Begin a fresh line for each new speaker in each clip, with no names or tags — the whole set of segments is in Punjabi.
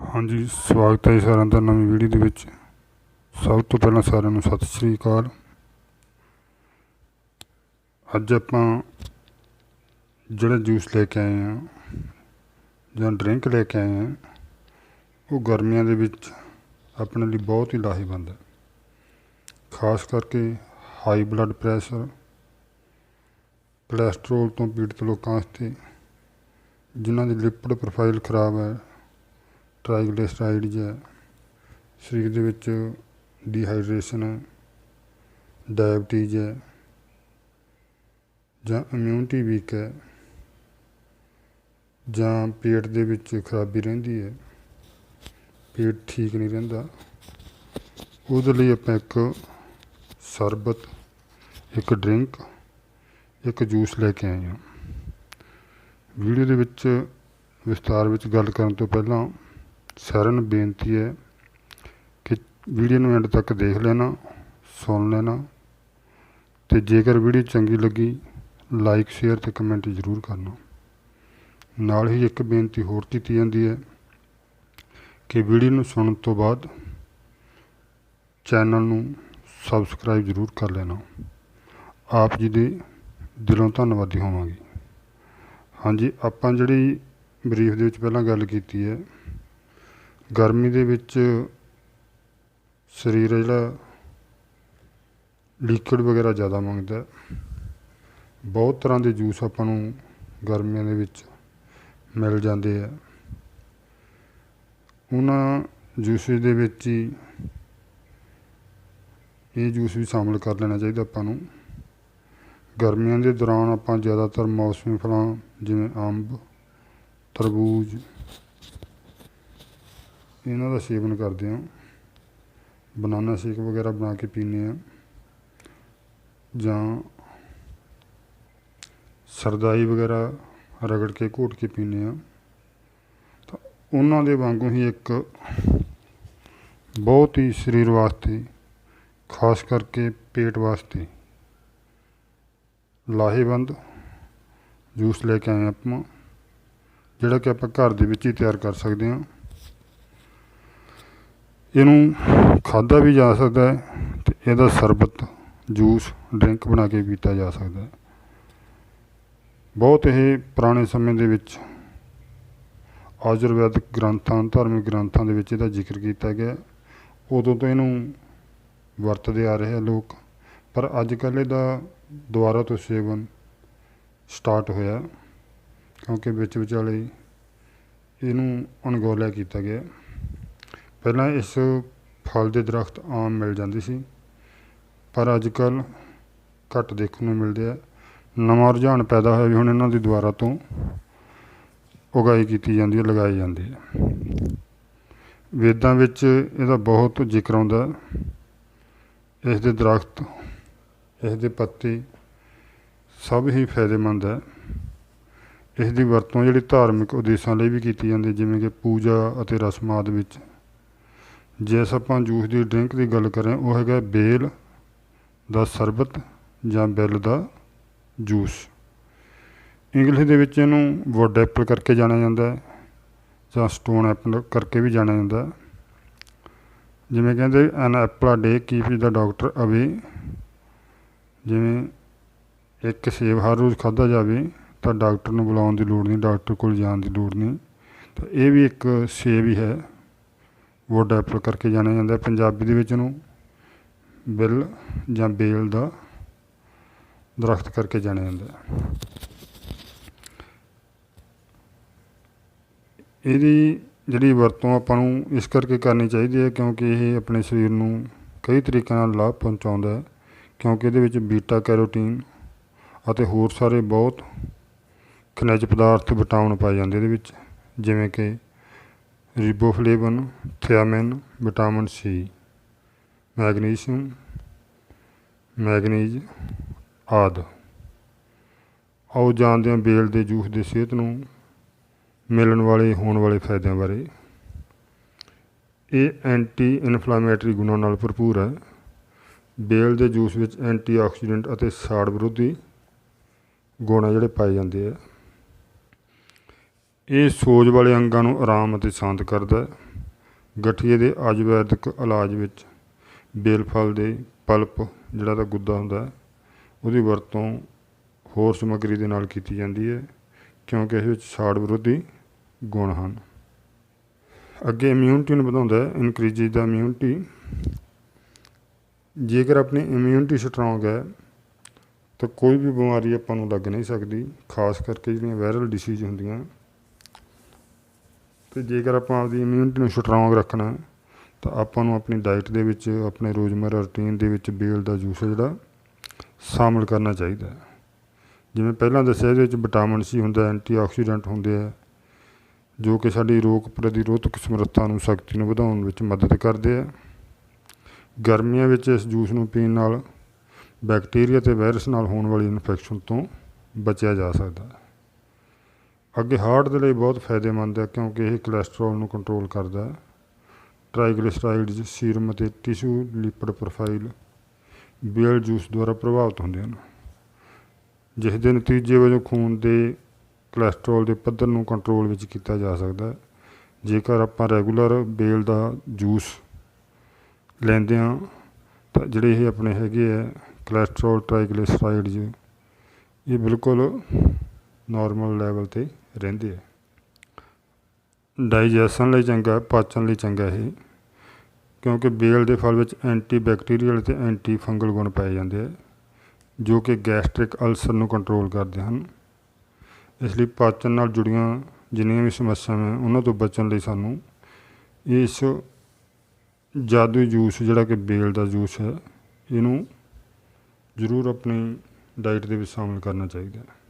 ਹਾਂਜੀ, ਸਵਾਗਤ ਹੈ ਜੀ ਸਾਰਿਆਂ ਦਾ ਨਵੀਂ ਵੀਡੀਓ ਦੇ ਵਿੱਚ। ਸਭ ਤੋਂ ਪਹਿਲਾਂ ਸਾਰਿਆਂ ਨੂੰ ਸਤਿ ਸ੍ਰੀ ਅਕਾਲ। ਅੱਜ ਆਪਾਂ ਜਿਹੜਾ ਜੂਸ ਲੈ ਕੇ ਆਏ ਆ ਜਾਂ ਡਰਿੰਕ ਲੈ ਕੇ ਆਏ ਆ ਉਹ ਗਰਮੀਆਂ ਦੇ ਵਿੱਚ ਆਪਣੇ ਲਈ ਬਹੁਤ ਹੀ ਲਾਹੇਵੰਦ ਹੈ। ਖਾਸ ਕਰਕੇ ਹਾਈ ਬਲੱਡ ਪ੍ਰੈਸ਼ਰ ਕੋਲੇਸਟ੍ਰੋਲ ਤੋਂ ਪੀੜਤ ਲੋਕਾਂ ਵਾਸਤੇ, ਜਿਨ੍ਹਾਂ ਦੀ ਲਿਪਿਡ ਪ੍ਰੋਫਾਈਲ ਖਰਾਬ ਹੈ ਟ੍ਰਾਈਗਲਿਸਰਾਈਡਜ਼ ਹੈ ਸਰੀਰ ਦੇ ਵਿੱਚ ਡੀਹਾਈਡਰੇਸ਼ਨ ਹੈ ਡਾਇਬਟੀਜ਼ ਹੈ ਜਾਂ ਇਮਿਊਨਿਟੀ ਵੀਕ ਹੈ ਜਾਂ ਪੇਟ ਦੇ ਵਿੱਚ ਖਰਾਬੀ ਰਹਿੰਦੀ ਹੈ, ਪੇਟ ਠੀਕ ਨਹੀਂ ਰਹਿੰਦਾ, ਉਹਦੇ ਲਈ ਆਪਾਂ ਇੱਕ ਸਰਬਤ, ਇੱਕ ਡਰਿੰਕ, ਇੱਕ ਜੂਸ ਲੈ ਕੇ ਆਏ ਹਾਂ। ਵੀਡੀਓ ਦੇ ਵਿੱਚ ਵਿਸਤਾਰ ਵਿੱਚ ਗੱਲ ਕਰਨ ਤੋਂ ਪਹਿਲਾਂ ਸਾਰਿਆਂ ਨੂੰ ਬੇਨਤੀ ਹੈ ਕਿ ਵੀਡੀਓ ਨੂੰ ਐਂਡ ਤੱਕ ਦੇਖ ਲੈਣਾ, ਸੁਣ ਲੈਣਾ ਤੇ ਜੇਕਰ ਵੀਡੀਓ ਚੰਗੀ ਲੱਗੀ ਲਾਈਕ ਸ਼ੇਅਰ ਤੇ ਕਮੈਂਟ ਜ਼ਰੂਰ ਕਰਨਾ। ਨਾਲ ਹੀ ਇੱਕ ਬੇਨਤੀ ਹੋਰ ਕੀਤੀ ਜਾਂਦੀ ਹੈ ਕਿ ਵੀਡੀਓ ਨੂੰ ਸੁਣਨ ਤੋਂ ਬਾਅਦ ਚੈਨਲ ਨੂੰ ਸਬਸਕ੍ਰਾਈਬ ਜ਼ਰੂਰ ਕਰ ਲੈਣਾ। ਆਪ ਜੀ ਦੇ ਦਿਲੋਂ ਧੰਨਵਾਦੀ ਹੋਵਾਂਗੇ। ਹਾਂਜੀ, ਆਪਾਂ ਜਿਹੜੀ ਬਰੀਫ ਦੇ ਵਿੱਚ ਪਹਿਲਾਂ ਗੱਲ ਕੀਤੀ ਹੈ ਗਰਮੀ ਦੇ ਵਿੱਚ ਸਰੀਰ ਜਿਹੜਾ ਲਿਕਵਿਡ ਵਗੈਰਾ ਜ਼ਿਆਦਾ ਮੰਗਦਾ ਬਹੁਤ ਤਰ੍ਹਾਂ ਦੇ ਜੂਸ ਆਪਾਂ ਨੂੰ ਗਰਮੀਆਂ ਦੇ ਵਿੱਚ ਮਿਲ ਜਾਂਦੇ ਆ। ਉਹਨਾਂ ਜੂਸਿਸ ਦੇ ਵਿੱਚ ਹੀ ਇਹ ਜੂਸ ਵੀ ਸ਼ਾਮਲ ਕਰ ਲੈਣਾ ਚਾਹੀਦਾ ਆਪਾਂ ਨੂੰ। ਗਰਮੀਆਂ ਦੇ ਦੌਰਾਨ ਆਪਾਂ ਜ਼ਿਆਦਾਤਰ ਮੌਸਮੀ ਫਲਾਂ ਜਿਵੇਂ ਅੰਬ, ਤਰਬੂਜ ਇਹਨਾਂ ਦਾ ਸੇਵਨ ਕਰਦੇ ਹਾਂ। ਬਨਾਨਾ ਸ਼ੇਕ ਵਗੈਰਾ ਬਣਾ ਕੇ ਪੀਂਦੇ ਹਾਂ। ਜਾਂ ਸਰਦਾਈ ਵਗੈਰਾ ਰਗੜ ਕੇ ਘੋਟ ਕੇ ਪੀਂਦੇ ਹਾਂ। ਤਾਂ ਉਹਨਾਂ ਦੇ ਵਾਂਗੂ ਹੀ ਇੱਕ ਬਹੁਤ ਹੀ ਸਰੀਰ ਵਾਸਤੇ, ਖਾਸ ਕਰਕੇ ਪੇਟ ਵਾਸਤੇ ਲਾਹੇਵੰਦ ਜੂਸ ਲੈ ਕੇ ਆਏ ਆਪਾਂ, ਜਿਹੜਾ ਕਿ ਆਪਾਂ ਘਰ ਦੇ ਵਿੱਚ ਹੀ ਤਿਆਰ ਕਰ ਸਕਦੇ ਹਾਂ। ਇਹਨੂੰ ਖਾਧਾ ਵੀ ਜਾ ਸਕਦਾ ਹੈ ਤੇ ਇਹਦਾ ਸਰਬਤ, ਜੂਸ, ਡਰਿੰਕ ਬਣਾ ਕੇ ਪੀਤਾ ਜਾ ਸਕਦਾ ਹੈ। ਬਹੁਤ ਇਹ ਪੁਰਾਣੇ ਸਮੇਂ ਦੇ ਵਿੱਚ ਆਯੁਰਵੈਦਿਕ ਗ੍ਰੰਥਾਂ, ਧਾਰਮਿਕ ਗ੍ਰੰਥਾਂ ਦੇ ਵਿੱਚ ਇਹਦਾ ਜ਼ਿਕਰ ਕੀਤਾ ਗਿਆ ਉਦੋਂ ਤੋਂ ਇਹਨੂੰ ਵਰਤਦੇ ਆ ਰਹੇ ਆ ਲੋਕ, ਪਰ ਅੱਜ ਕੱਲ੍ਹ ਇਹਦਾ ਦੁਬਾਰਾ ਤੋਂ ਸੇਵਨ ਸਟਾਰਟ ਹੋਇਆ ਕਿਉਂਕਿ ਵਿੱਚ ਵਿਚਾਲੇ ਇਹਨੂੰ ਅਣਗੌਲਿਆ ਕੀਤਾ ਗਿਆ ਪਹਿਲਾਂ ਇਸ ਫਲ ਦੇ ਦਰਖਤ ਆਮ ਮਿਲ ਜਾਂਦੇ ਸੀ, ਪਰ ਅੱਜ ਕੱਲ੍ਹ ਘੱਟ ਦੇਖਣ ਨੂੰ ਮਿਲਦੇ ਆ। ਨਵਾਂ ਰੁਝਾਨ ਪੈਦਾ ਹੋਇਆ ਵੀ ਹੁਣ ਇਹਨਾਂ ਦੀ ਦੁਆਰਾ ਤੋਂ ਉਗਾਈ ਕੀਤੀ ਜਾਂਦੀ ਹੈ, ਲਗਾਈ ਜਾਂਦੀ ਹੈ। ਵੇਦਾਂ ਵਿੱਚ ਇਹਦਾ ਬਹੁਤ ਜ਼ਿਕਰ ਆਉਂਦਾ ਇਸ ਦੇ ਦਰਖਤ, ਇਸ ਦੇ ਪੱਤੇ ਸਭ ਹੀ ਫਾਇਦੇਮੰਦ ਹੈ। ਇਸ ਦੀ ਵਰਤੋਂ ਜਿਹੜੀ ਧਾਰਮਿਕ ਉਦੇਸ਼ਾਂ ਲਈ ਵੀ ਕੀਤੀ ਜਾਂਦੀ ਜਿਵੇਂ ਕਿ ਪੂਜਾ ਅਤੇ ਰਸਮਾਂ ਆਦਿ ਵਿੱਚ। ਜੇ ਆਪਾਂ ਜੂਸ ਦੀ ਡਰਿੰਕ ਦੀ ਗੱਲ ਕਰਾਂ, ਉਹ ਹੈਗਾ ਬੇਲ ਦਾ ਸਰਬਤ ਜਾਂ ਬਿੱਲ ਦਾ ਜੂਸ। ਇੰਗਲਿਸ਼ ਦੇ ਵਿੱਚ ਇਹਨੂੰ ਵੁੱਡ ਐਪਲ ਕਰਕੇ ਜਾਣਿਆ ਜਾਂਦਾ ਹੈ, ਜਾਂ ਸਟੋਨ ਐਪਲ ਕਰਕੇ ਵੀ ਜਾਣਿਆ ਜਾਂਦਾ ਹੈ। ਜਿਵੇਂ ਕਹਿੰਦੇ ਐਨ ਐਪਲ ਆ ਡੇ ਕੀਪ ਦਾ ਡਾਕਟਰ ਅਵੇ ਜਿਵੇਂ ਇੱਕ ਸੇਬ ਹਰ ਰੋਜ਼ ਖਾਧਾ ਜਾਵੇ, ਤਾਂ ਡਾਕਟਰ ਨੂੰ ਬੁਲਾਉਣ ਦੀ ਲੋੜ ਨਹੀਂ, ਡਾਕਟਰ ਕੋਲ ਜਾਣ ਦੀ ਲੋੜ ਨਹੀਂ। ਤਾਂ ਇਹ ਵੀ ਇੱਕ ਸੇਬ ਹੀ ਹੈ। ਵੁੱਡ ਐਪਲ ਕਰਕੇ ਜਾਣਿਆ ਜਾਂਦਾ ਪੰਜਾਬੀ ਦੇ ਵਿੱਚ ਉਹਨੂੰ ਬਿੱਲ ਜਾਂ ਬੇਲ ਦਾ ਦਰਖਤ ਕਰਕੇ ਜਾਣਿਆ ਜਾਂਦਾ ਇਹਦੀ ਜਿਹੜੀ ਵਰਤੋਂ ਆਪਾਂ ਨੂੰ ਇਸ ਕਰਕੇ ਕਰਨੀ ਚਾਹੀਦੀ ਹੈ ਕਿਉਂਕਿ ਇਹ ਆਪਣੇ ਸਰੀਰ ਨੂੰ ਕਈ ਤਰੀਕਿਆਂ ਨਾਲ ਲਾਭ ਪਹੁੰਚਾਉਂਦਾ ਹੈ। ਕਿਉਂਕਿ ਇਹਦੇ ਵਿੱਚ ਬੀਟਾ ਕੈਰੋਟੀਨ ਅਤੇ ਹੋਰ ਸਾਰੇ ਬਹੁਤ ਖਣਿਜ ਪਦਾਰਥ ਵਿਟਾਮਿਨ ਪਾਏ ਜਾਂਦੇ ਇਹਦੇ ਵਿੱਚ, ਜਿਵੇਂ ਕਿ riboflavin thiamine vitamin C magnesium manganese ਆਦਿ। ਆਓ ਜਾਣਦੇ ਹਾਂ ਬੇਲ ਦੇ ਜੂਸ ਦੇ ਸਿਹਤ ਨੂੰ ਮਿਲਣ ਵਾਲੇ, ਹੋਣ ਵਾਲੇ ਫਾਇਦਿਆਂ ਬਾਰੇ। ਇਹ ਐਂਟੀ ਇਨਫਲਾਮੇਟਰੀ ਗੁਣਾਂ ਨਾਲ ਭਰਪੂਰ ਹੈ। ਬੇਲ ਦੇ ਜੂਸ ਵਿੱਚ ਐਂਟੀਆਕਸੀਡੈਂਟ ਅਤੇ ਸਾੜ ਵਿਰੋਧੀ ਗੁਣ ਆ ਜਿਹੜੇ ਪਾਏ ਜਾਂਦੇ ਆ। ਇਹ ਸੋਜ ਵਾਲੇ ਅੰਗਾਂ ਨੂੰ ਆਰਾਮ ਅਤੇ ਸ਼ਾਂਤ ਕਰਦਾ ਹੈ। ਗਠੀਏ ਦੇ ਆਯੁਰਵੈਦਿਕ ਇਲਾਜ ਵਿੱਚ ਬੇਲਫਲ ਦੇ ਪਲਪ, ਜਿਹੜਾ ਤਾਂ ਗੁੱਦਾ ਹੁੰਦਾ ਹੈ, ਉਹਦੀ ਵਰਤੋਂ ਹੋਰ ਸਮੱਗਰੀ ਦੇ ਨਾਲ ਕੀਤੀ ਜਾਂਦੀ ਹੈ, ਕਿਉਂਕਿ ਇਸ ਵਿੱਚ ਸਾੜ ਵਿਰੋਧੀ ਗੁਣ ਹਨ। ਅੱਗੇ ਇਮਿਊਨਿਟੀ ਨੂੰ ਵਧਾਉਂਦਾ ਹੈ ਇਨਕਰੀਜ਼ ਦਾ ਇਮਿਊਨਿਟੀ ਜੇਕਰ ਆਪਣੀ ਇਮਿਊਨਿਟੀ ਸਟਰੋਂਗ ਹੈ, ਤਾਂ ਕੋਈ ਵੀ ਬਿਮਾਰੀ ਆਪਾਂ ਨੂੰ ਲੱਗ ਨਹੀਂ ਸਕਦੀ, ਖਾਸ ਕਰਕੇ ਜਿਹੜੀਆਂ ਵਾਇਰਲ ਡਿਸੀਜ਼ ਹੁੰਦੀਆਂ ਤੇ ਜੇਕਰ ਆਪਾਂ ਆਪਦੀ ਇਮਿਊਨਿਟੀ ਨੂੰ ਸਟਰੋਂਗ ਰੱਖਣਾ ਤਾਂ ਆਪਾਂ ਨੂੰ ਆਪਣੀ ਡਾਈਟ ਦੇ ਵਿੱਚ, ਆਪਣੇ ਰੋਜ਼ਮਰਾ ਰੁਟੀਨ ਦੇ ਵਿੱਚ ਬੇਲ ਦਾ ਜੂਸ ਹੈ ਜਿਹੜਾ, ਸ਼ਾਮਲ ਕਰਨਾ ਚਾਹੀਦਾ ਹੈ। ਜਿਵੇਂ ਪਹਿਲਾਂ ਦੱਸਿਆ, ਇਹਦੇ ਵਿੱਚ ਵਿਟਾਮਿਨ ਸੀ ਹੁੰਦਾ ਐਂਟੀਆਕਸੀਡੈਂਟ ਹੁੰਦੇ ਆ ਜੋ ਕਿ ਸਾਡੀ ਰੋਗ ਪ੍ਰਤੀਰੋਧਕ ਸਮਰੱਥਾ ਨੂੰ, ਸ਼ਕਤੀ ਨੂੰ ਵਧਾਉਣ ਵਿੱਚ ਮਦਦ ਕਰਦੇ ਆ ਗਰਮੀਆਂ ਵਿੱਚ ਇਸ ਜੂਸ ਨੂੰ ਪੀਣ ਨਾਲ ਬੈਕਟੀਰੀਆ ਤੇ ਵਾਇਰਸ ਨਾਲ ਹੋਣ ਵਾਲੀ ਇਨਫੈਕਸ਼ਨ ਤੋਂ ਬਚਿਆ ਜਾ ਸਕਦਾ ਹੈ। ਅੱਗੇ ਹਾਰਟ ਦੇ ਲਈ ਬਹੁਤ ਫਾਇਦੇਮੰਦ ਹੈ ਕਿਉਂਕਿ ਇਹ ਕੋਲੇਸਟ੍ਰੋਲ ਨੂੰ ਕੰਟਰੋਲ ਕਰਦਾ ਹੈ। ਟ੍ਰਾਈਗਲਿਸਰਾਈਡਜ਼ ਸੀਰਮ ਅਤੇ ਟਿਸ਼ੂ ਲਿਪਿਡ ਪ੍ਰੋਫਾਈਲ ਬੇਲ ਜੂਸ ਦੁਆਰਾ ਪ੍ਰਭਾਵਿਤ ਹੁੰਦੇ ਹਨ। ਜਿਸ ਦੇ ਨਤੀਜੇ ਵਜੋਂ ਖੂਨ ਦੇ ਕੋਲੇਸਟ੍ਰੋਲ ਦੇ ਪੱਧਰ ਨੂੰ ਕੰਟਰੋਲ ਵਿੱਚ ਕੀਤਾ ਜਾ ਸਕਦਾ ਹੈ। ਜੇਕਰ ਆਪਾਂ ਰੈਗੂਲਰ ਬੇਲ ਦਾ ਜੂਸ ਲੈਂਦੇ ਹਾਂ, ਤਾਂ ਜਿਹੜੇ ਇਹ ਆਪਣੇ ਹੈਗੇ ਆ ਕੋਲੇਸਟ੍ਰੋਲ ਟ੍ਰਾਈਗਲਿਸਰਾਈਡਜ਼ ਇਹ ਬਿਲਕੁਲ ਨਾਰਮਲ ਲੈਵਲ ਤੇ ਰਹਿੰਦੇ ਆ ਡਾਈਜੈਸ਼ਨ ਲਈ ਚੰਗਾ, ਪਾਚਨ ਲਈ ਚੰਗਾ ਇਹ ਕਿਉਂਕਿ ਬੇਲ ਦੇ ਫਲ ਵਿੱਚ ਐਂਟੀ ਬੈਕਟੀਰੀਅਲ ਤੇ ਐਂਟੀ ਫੰਗਲ ਗੁਣ ਪਾਏ ਜਾਂਦੇ ਆ, ਜੋ ਕਿ ਗੈਸਟ੍ਰਿਕ ਅਲਸਰ ਨੂੰ ਕੰਟਰੋਲ ਕਰਦੇ ਹਨ। ਇਸ ਲਈ ਪਾਚਨ ਨਾਲ ਜੁੜੀਆਂ ਜਿੰਨੀਆਂ ਵੀ ਸਮੱਸਿਆਵਾਂ ਉਹਨਾਂ ਤੋਂ ਬਚਣ ਲਈ ਸਾਨੂੰ ਇਸ ਜਾਦੂ ਜੂਸ, ਜਿਹੜਾ ਕਿ ਬੇਲ ਦਾ ਜੂਸ ਹੈ, ਇਹਨੂੰ ਜ਼ਰੂਰ ਆਪਣੀ ਡਾਈਟ ਦੇ ਵਿੱਚ ਸ਼ਾਮਲ ਕਰਨਾ ਚਾਹੀਦਾ ਹੈ।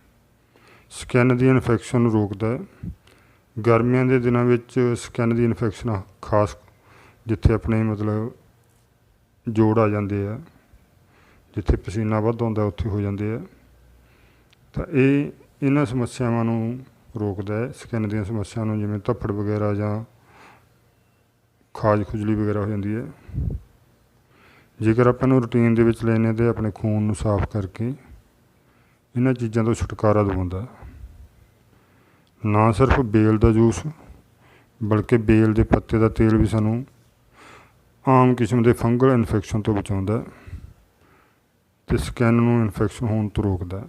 ਸਕਿਨ ਦੀ ਇਨਫੈਕਸ਼ਨ ਨੂੰ ਰੋਕਦਾ ਹੈ। ਗਰਮੀਆਂ ਦੇ ਦਿਨਾਂ ਵਿੱਚ ਸਕਿਨ ਦੀ ਇਨਫੈਕਸ਼ਨ ਖਾਸ ਜਿੱਥੇ ਆਪਣੇ ਮਤਲਬ ਜੋੜ ਆ ਜਾਂਦੇ ਆ, ਜਿੱਥੇ ਪਸੀਨਾ ਵੱਧ ਆਉਂਦਾ ਉੱਥੇ ਹੋ ਜਾਂਦੇ ਆ। ਤਾਂ ਇਹ ਇਹਨਾਂ ਸਮੱਸਿਆਵਾਂ ਨੂੰ ਰੋਕਦਾ ਹੈ। ਸਕਿਨ ਦੀਆਂ ਸਮੱਸਿਆਵਾਂ ਨੂੰ ਜਿਵੇਂ ਧੱਫੜ ਵਗੈਰਾ ਜਾਂ ਖਾਜ ਖੁਜਲੀ ਵਗੈਰਾ ਹੋ ਜਾਂਦੀ ਹੈ। ਜੇਕਰ ਆਪਾਂ ਨੂੰ ਰੂਟੀਨ ਦੇ ਵਿੱਚ ਲੈਣੇ ਤੇ ਆਪਣੇ ਖੂਨ ਨੂੰ ਸਾਫ਼ ਕਰਕੇ ਇਹਨਾਂ ਚੀਜ਼ਾਂ ਤੋਂ ਛੁਟਕਾਰਾ ਦਿਵਾਉਂਦਾ ਨਾ ਸਿਰਫ ਬੇਲ ਦਾ ਜੂਸ, ਬਲਕਿ ਬੇਲ ਦੇ ਪੱਤੇ ਦਾ ਤੇਲ ਵੀ ਸਾਨੂੰ ਆਮ ਕਿਸਮ ਦੇ ਫੰਗਲ ਇਨਫੈਕਸ਼ਨ ਤੋਂ ਬਚਾਉਂਦਾ ਹੈ ਤੇ ਸਕਿਨ ਨੂੰ ਇਨਫੈਕਸ਼ਨ ਹੋਣ ਤੋਂ ਰੋਕਦਾ ਹੈ।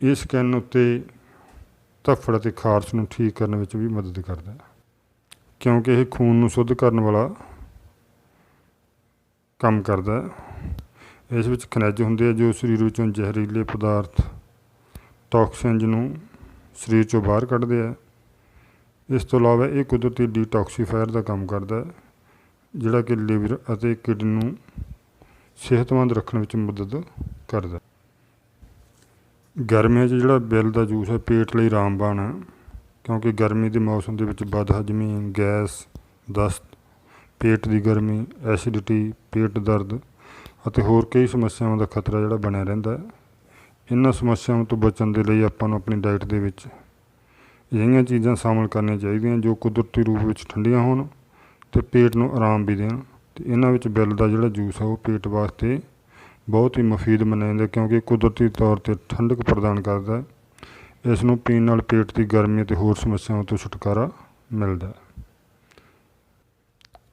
ਇਹ ਸਕਿਨ ਉੱਤੇ ਧੱਫੜ ਅਤੇ ਖਾਰਸ਼ ਨੂੰ ਠੀਕ ਕਰਨ ਵਿੱਚ ਵੀ ਮਦਦ ਕਰਦਾ ਹੈ, ਕਿਉਂਕਿ ਇਹ ਖੂਨ ਨੂੰ ਸ਼ੁੱਧ ਕਰਨ ਵਾਲਾ ਕੰਮ ਕਰਦਾ ਹੈ। ਇਸ ਵਿੱਚ ਖਣਿਜ ਹੁੰਦੇ ਆ ਜੋ ਸਰੀਰ ਵਿੱਚੋਂ ਜ਼ਹਿਰੀਲੇ ਪਦਾਰਥ, ਟੌਕਸਿਨਜ਼ ਨੂੰ ਸਰੀਰ ਚੋਂ ਬਾਹਰ ਕੱਢਦੇ ਆ। ਇਸ ਤੋਂ ਇਲਾਵਾ ਇਹ ਕੁਦਰਤੀ ਡੀਟੌਕਸੀਫਾਇਰ ਦਾ ਕੰਮ ਕਰਦਾ ਹੈ, ਜਿਹੜਾ ਕਿ ਲੀਵਰ ਅਤੇ ਕਿਡਨੀ ਨੂੰ ਸਿਹਤਮੰਦ ਰੱਖਣ ਵਿੱਚ ਮਦਦ ਕਰਦਾ ਗਰਮੀਆਂ 'ਚ ਜਿਹੜਾ ਬਿੱਲ ਦਾ ਜੂਸ ਹੈ, ਪੇਟ ਲਈ ਰਾਮਬਾਣ ਹੈ, ਕਿਉਂਕਿ ਗਰਮੀ ਦੇ ਮੌਸਮ ਦੇ ਵਿੱਚ ਬਦਹਜ਼ਮੀ, ਗੈਸ, ਦਸਤ, ਪੇਟ ਦੀ ਗਰਮੀ, ਐਸਿਡਿਟੀ, ਪੇਟ ਦਰਦ ਅਤੇ ਹੋਰ ਕਈ ਸਮੱਸਿਆਵਾਂ ਦਾ ਖਤਰਾ ਜਿਹੜਾ ਬਣਿਆ ਰਹਿੰਦਾ ਹੈ। ਇਹਨਾਂ ਸਮੱਸਿਆਵਾਂ ਤੋਂ ਬਚਣ ਦੇ ਲਈ ਆਪਾਂ ਨੂੰ ਆਪਣੀ ਡਾਈਟ ਦੇ ਵਿੱਚ ਅਜਿਹੀਆਂ ਚੀਜ਼ਾਂ ਸ਼ਾਮਲ ਕਰਨੀਆਂ ਚਾਹੀਦੀਆਂ ਜੋ ਕੁਦਰਤੀ ਰੂਪ ਵਿੱਚ ਠੰਡੀਆਂ ਹੋਣ ਤੇ ਪੇਟ ਨੂੰ ਆਰਾਮ ਵੀ ਦੇਣ। ਤੇ ਇਹਨਾਂ ਵਿੱਚ ਬਿੱਲ ਦਾ ਜਿਹੜਾ ਜੂਸ ਹੈ ਉਹ ਪੇਟ ਵਾਸਤੇ ਬਹੁਤ ਹੀ ਮੁਫੀਦ ਮੰਨਿਆ ਜਾਂਦਾ ਕਿਉਂਕਿ ਕੁਦਰਤੀ ਤੌਰ ਤੇ ਠੰਡਕ ਪ੍ਰਦਾਨ ਕਰਦਾ ਹੈ। ਇਸ ਨੂੰ ਪੀਣ ਨਾਲ ਪੇਟ ਦੀ ਗਰਮੀ ਅਤੇ ਹੋਰ ਸਮੱਸਿਆਵਾਂ ਤੋਂ ਛੁਟਕਾਰਾ ਮਿਲਦਾ ਹੈ।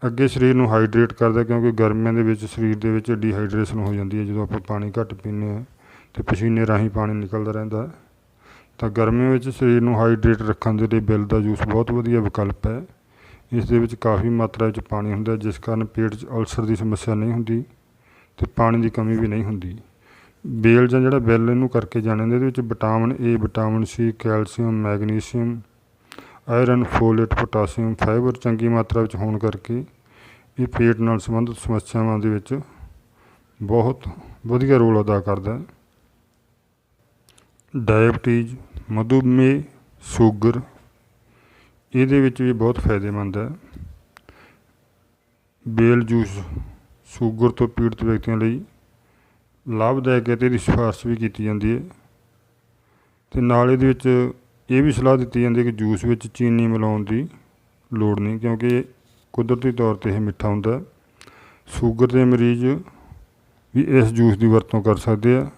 ਅੱਗੇ ਸਰੀਰ ਨੂੰ ਹਾਈਡਰੇਟ ਕਰਦਾ ਕਿਉਂਕਿ ਗਰਮੀਆਂ ਦੇ ਵਿੱਚ ਸਰੀਰ ਦੇ ਵਿੱਚ ਡੀਹਾਈਡਰੇਸ਼ਨ ਹੋ ਜਾਂਦੀ ਹੈ ਜਦੋਂ ਆਪਾਂ ਪਾਣੀ ਘੱਟ ਪੀਂਦੇ ਹਾਂ। ਤੇ ਪਸੀਨੇ ਰਾਹੀਂ ਪਾਣੀ ਨਿਕਲਦਾ ਰਹਿੰਦਾ ਹੈ। ਤਾਂ ਗਰਮੀਆਂ ਵਿੱਚ ਸਰੀਰ ਨੂੰ ਹਾਈਡਰੇਟ ਰੱਖਣ ਦੇ ਲਈ ਬਿੱਲ ਦਾ ਜੂਸ ਬਹੁਤ ਵਧੀਆ ਵਿਕਲਪ ਹੈ। ਇਸ ਦੇ ਵਿੱਚ ਕਾਫੀ ਮਾਤਰਾ ਵਿੱਚ ਪਾਣੀ ਹੁੰਦਾ ਜਿਸ ਕਾਰਨ ਪੇਟ 'ਚ ਅਲਸਰ ਦੀ ਸਮੱਸਿਆ ਨਹੀਂ ਹੁੰਦੀ ਤੇ ਪਾਣੀ ਦੀ ਕਮੀ ਵੀ ਨਹੀਂ ਹੁੰਦੀ। ਬੇਲ ਜਾਂ ਜਿਹੜਾ ਬਿੱਲ ਇਹਨੂੰ ਕਰਕੇ ਜਾਣਦੇ ਇਹਦੇ ਵਿੱਚ vitamin A vitamin C calcium, magnesium, iron, folate, potassium, fibre ਚੰਗੀ ਮਾਤਰਾ ਵਿੱਚ ਹੋਣ ਕਰਕੇ ਇਹ ਪੇਟ ਨਾਲ ਸੰਬੰਧਿਤ ਸਮੱਸਿਆਵਾਂ ਦੇ ਵਿੱਚ ਬਹੁਤ ਵਧੀਆ ਰੋਲ ਅਦਾ ਕਰਦਾ ਹੈ। ਡਾਇਬਟੀਜ਼ ਮਧੂਮੇਹ ਸ਼ੂਗਰ, ਇਹਦੇ ਵਿੱਚ ਵੀ ਬਹੁਤ ਫਾਇਦੇਮੰਦ ਹੈ। ਬੇਲ ਜੂਸ ਸ਼ੂਗਰ ਤੋਂ ਪੀੜਤ ਵਿਅਕਤੀਆਂ ਲਈ ਲਾਭਦਾਇਕ ਹੈ ਤੇ ਇਹਦੀ ਸਿਫਾਰਸ਼ ਵੀ ਕੀਤੀ ਜਾਂਦੀ ਹੈ। ਤੇ ਨਾਲ ਇਹਦੇ ਵਿੱਚ ਇਹ ਵੀ ਸਲਾਹ ਦਿੱਤੀ ਜਾਂਦੀ ਹੈ ਕਿ ਜੂਸ ਵਿੱਚ ਚੀਨੀ ਮਿਲਾਉਣ ਦੀ ਲੋੜ ਨਹੀਂ, ਕਿਉਂਕਿ ਕੁਦਰਤੀ ਤੌਰ ਤੇ ਇਹ ਮਿੱਠਾ ਹੁੰਦਾ ਸ਼ੂਗਰ ਦੇ ਮਰੀਜ਼ ਵੀ ਇਸ ਜੂਸ ਦੀ ਵਰਤੋਂ ਕਰ ਸਕਦੇ ਆ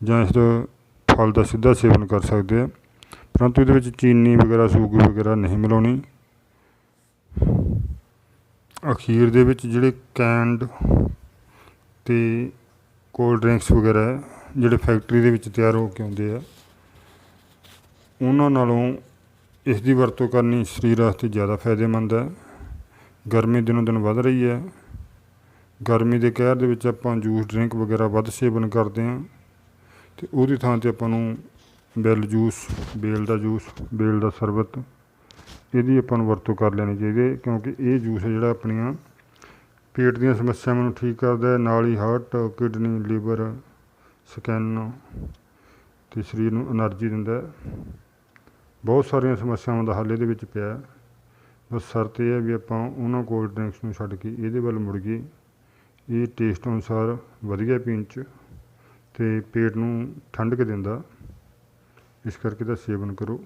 ਜਾਂ ਇਸ ਫਲ ਦਾ ਸਿੱਧਾ ਸੇਵਨ ਕਰ ਸਕਦੇ ਆ। ਪਰੰਤੂ ਇਹਦੇ ਵਿੱਚ ਚੀਨੀ ਵਗੈਰਾ ਸ਼ੂਗਰ ਵਗੈਰਾ ਨਹੀਂ ਮਿਲਾਉਣੀ। ਅਖੀਰ ਦੇ ਵਿੱਚ ਜਿਹੜੇ ਕੈਂਡ ਤੇ ਕੋਲਡ ਡਰਿੰਕਸ ਵਗੈਰਾ ਜਿਹੜੇ ਫੈਕਟਰੀ ਦੇ ਵਿੱਚ ਤਿਆਰ ਹੋ ਕੇ ਆਉਂਦੇ ਆ, ਉਹਨਾਂ ਨਾਲੋਂ ਇਸ ਦੀ ਵਰਤੋਂ ਕਰਨੀ ਸਰੀਰ ਵਾਸਤੇ ਜ਼ਿਆਦਾ ਫਾਇਦੇਮੰਦ ਹੈ। ਗਰਮੀ ਦਿਨੋਂ ਦਿਨ ਵੱਧ ਰਹੀ ਹੈ। ਗਰਮੀ ਦੇ ਕਹਿਰ ਦੇ ਵਿੱਚ ਆਪਾਂ ਜੂਸ ਡਰਿੰਕ ਵਗੈਰਾ ਵੱਧ ਸੇਵਨ ਕਰਦੇ ਹਾਂ। ਤੇ ਉਹਦੀ ਥਾਂ ਤੇ ਆਪਾਂ ਨੂੰ ਬੈਲ ਜੂਸ, ਬੇਲ ਦਾ ਜੂਸ, ਬੇਲ ਦਾ ਸ਼ਰਬਤ, ਇਹਦੀ ਆਪਾਂ ਨੂੰ ਵਰਤੋਂ ਕਰ ਲੈਣੀ ਚਾਹੀਦੀ ਹੈ ਕਿਉਂਕਿ ਇਹ ਜੂਸ ਹੈ ਜਿਹੜਾ ਆਪਣੀਆਂ ਪੇਟ ਦੀਆਂ ਸਮੱਸਿਆਵਾਂ ਨੂੰ ਠੀਕ ਕਰਦਾ ਹੈ, ਨਾਲ ਹੀ ਹਾਰਟ ਕਿਡਨੀ ਲੀਵਰ ਸਕਿਨ ਤੇ ਸਰੀਰ ਨੂੰ એનર્ਜੀ ਦਿੰਦਾ ਹੈ। ਬਹੁਤ ਸਾਰੀਆਂ ਸਮੱਸਿਆਵਾਂ ਦਾ ਹੱਲ ਇਹਦੇ ਵਿੱਚ ਪਿਆ ਬਸ ਸ਼ਰਤ ਇਹ ਹੈ ਵੀ ਆਪਾਂ ਉਹਨਾਂ ਕੋਲਡ ਡਰਿੰਕਸ ਨੂੰ ਛੱਡ ਕੇ ਇਹਦੇ ਵੱਲ ਮੁੜ ਗਏ ਇਹ ਟੇਸਟ ਅਨੁਸਾਰ ਵਧੀਆ ਪੀਣ ਚ ਅਤੇ ਪੇਟ ਨੂੰ ਠੰਡਕ ਦਿੰਦਾ। ਇਸ ਕਰਕੇ ਇਹਦਾ ਸੇਵਨ ਕਰੋ।